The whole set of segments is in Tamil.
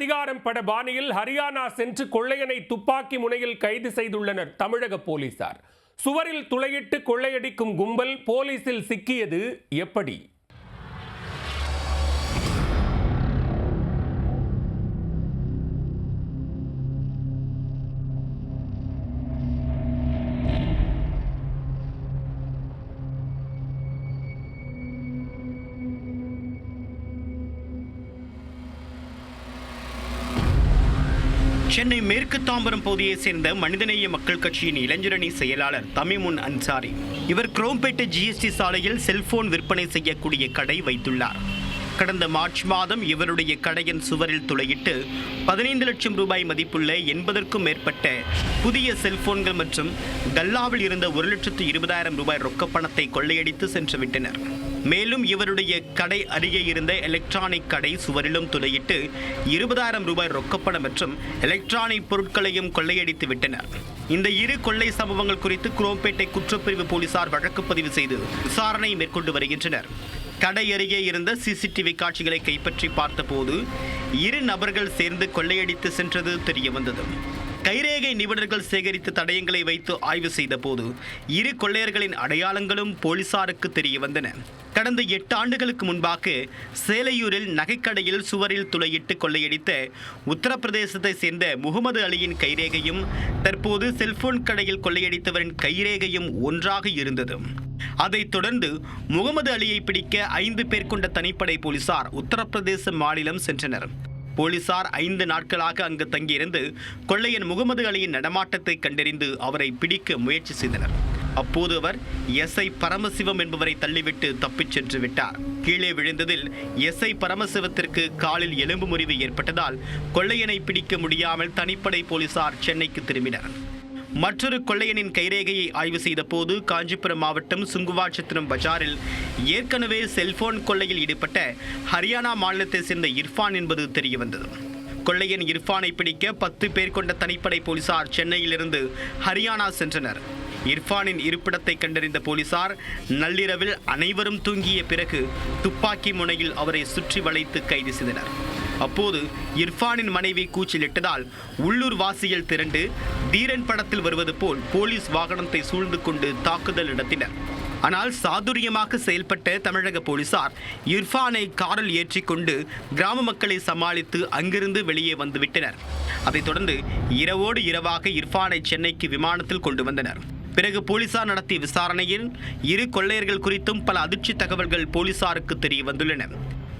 அதிகாரம் பட பாணியில் ஹரியானா சென்று கொள்ளையனை துப்பாக்கி முனையில் கைது செய்துள்ளனர் தமிழக போலீசார். சுவரில் துளையிட்டு கொள்ளையடிக்கும் கும்பல் போலீசில் சிக்கியது எப்படி? சென்னை மேற்கு தாம்பரம் பகுதியை சேர்ந்த மனிதநேய மக்கள் கட்சியின் இளைஞரணி செயலாளர் தமிமுன் அன்சாரி. இவர் குரோம்பேட்டை ஜிஎஸ்டி சாலையில் செல்போன் விற்பனை செய்யக்கூடிய கடை வைத்துள்ளார். கடந்த மார்ச் மாதம் இவருடைய கடையின் சுவரில் துளையிட்டு பதினைந்து லட்சம் ரூபாய் மதிப்புள்ள எண்பதற்கும் மேற்பட்ட புதிய செல்போன்கள் மற்றும் கல்லாவில் இருந்த ஒரு லட்சத்து இருபதாயிரம் ரூபாய் ரொக்கப்பணத்தை கொள்ளையடித்து சென்று விட்டனர் மேலும் இவருடைய கடை அருகே இருந்த எலக்ட்ரானிக் கடை சுவரிலும் துளையிட்டு இருபதாயிரம் ரூபாய் ரொக்கப்பணம் மற்றும் எலக்ட்ரானிக் பொருட்களையும் கொள்ளையடித்து விட்டனர். இந்த இரு கொள்ளை சம்பவங்கள் குறித்து குரோம்பேட்டை குற்றப்பிரிவு போலீசார் வழக்கு பதிவு செய்து விசாரணை மேற்கொண்டு வருகின்றனர். கடை அருகே இருந்த சிசிடிவி காட்சிகளை கைப்பற்றி பார்த்தபோது இரு நபர்கள் சேர்ந்து கொள்ளையடித்து சென்றது தெரிய வந்தது கைரேகை நிபுணர்கள் சேகரித்த தடயங்களை வைத்து ஆய்வு செய்த போது இரு கொள்ளையர்களின் அடையாளங்களும் போலீசாருக்கு தெரிய வந்தன கடந்த எட்டு ஆண்டுகளுக்கு முன்பாக சேலையூரில் நகைக்கடையில் சுவரில் துளையிட்டு கொள்ளையடித்த உத்தரப்பிரதேசத்தை சேர்ந்த முகமது அலியின் கைரேகையும் தற்போது செல்போன் கடையில் கொள்ளையடித்தவரின் கைரேகையும் ஒன்றாக இருந்தது. அதைத் தொடர்ந்து முகமது அலியை பிடிக்க ஐந்து பேர் கொண்ட தனிப்படை போலீசார் உத்தரப்பிரதேச மாநிலம் சென்றனர். போலீசார் ஐந்து நாட்களாக அங்கு தங்கியிருந்து கொள்ளையன் முகமது அலியின் நடமாட்டத்தை கண்டறிந்து அவரை பிடிக்க முயற்சி செய்தனர். அப்போது அவர் எஸ்ஐ பரமசிவம் என்பவரை தள்ளிவிட்டு தப்பிச் சென்று விட்டார். கீழே விழுந்ததில் எஸ்ஐ பரமசிவத்திற்கு காலில் எலும்பு முறிவு ஏற்பட்டதால் கொள்ளையனை பிடிக்க முடியாமல் தனிப்படை போலீசார் சென்னைக்கு திரும்பினர். மற்றொரு கொள்ளையனின் கைரேகையை ஆய்வு செய்த போது காஞ்சிபுரம் மாவட்டம் சுங்குவாச்சத்திரம் பஜாரில் ஏற்கனவே செல்போன் கொள்ளையில் ஈடுபட்ட ஹரியானா மாநிலத்தை சேர்ந்த இர்ஃபான் என்பது தெரியவந்தது. கொள்ளையன் இர்ஃபானை பிடிக்க பத்து பேர் கொண்ட தனிப்படை போலீசார் சென்னையிலிருந்து ஹரியானா சென்றனர். இர்ஃபானின் இருப்பிடத்தை கண்டறிந்த போலீசார் நள்ளிரவில் அனைவரும் தூங்கிய பிறகு துப்பாக்கி முனையில் அவரை சுற்றி வளைத்து கைது செய்தனர். அப்போது இர்ஃபானின் மனைவி கூச்சலிட்டதால் உள்ளூர் வாசிகள் திரண்டு தீரன் படத்தில் வருவது போல் போலீஸ் வாகனத்தை சூழ்ந்து கொண்டு தாக்குதல் நடத்தினர். ஆனால் சாதுரியமாக செயல்பட்ட தமிழக போலீசார் இர்ஃபானை காரில் ஏற்றிக்கொண்டு கிராம மக்களை சமாளித்து அங்கிருந்து வெளியே வந்துவிட்டனர். அதைத் தொடர்ந்து இரவோடு இரவாக இர்ஃபானை சென்னைக்கு விமானத்தில் கொண்டு வந்தனர். பிறகு போலீசார் நடத்திய விசாரணையில் இரு கொள்ளையர்கள் குறித்தும் பல அதிர்ச்சி தகவல்கள் போலீசாருக்கு தெரிய வந்துள்ளன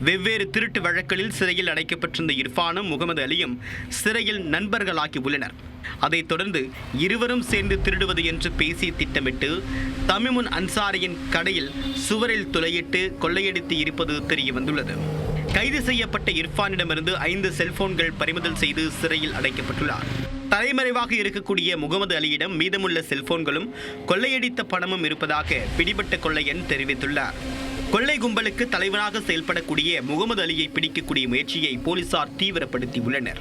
வெவ்வேறு திருட்டு வழக்குகளில் சிறையில் அடைக்கப்பட்டிருந்த இர்ஃபானும் முகமது அலியும் சிறையில் நண்பர்களாகி உள்ளனர். அதைத் தொடர்ந்து இருவரும் சேர்ந்து திருடுவது என்று பேசி திட்டமிட்டு தமிமுன் அன்சாரியின் கடையில் சுவரில் துளையிட்டு கொள்ளையடித்து இருப்பது தெரிய வந்துள்ளது. கைது செய்யப்பட்ட இர்ஃபானிடமிருந்து ஐந்து செல்போன்கள் பறிமுதல் செய்து சிறையில் அடைக்கப்பட்டுள்ளார். தலைமறைவாக இருக்கக்கூடிய முகமது அலியிடம் மீதமுள்ள செல்போன்களும் கொள்ளையடித்த பணமும் இருப்பதாக பிடிபட்ட கொள்ளையன் தெரிவித்துள்ளார். கொள்ளை கும்பலுக்கு தலைவராக செயல்படக்கூடிய முகமது அலியை பிடிக்கக்கூடிய முயற்சியை போலீசார் தீவிரப்படுத்தியுள்ளனர்.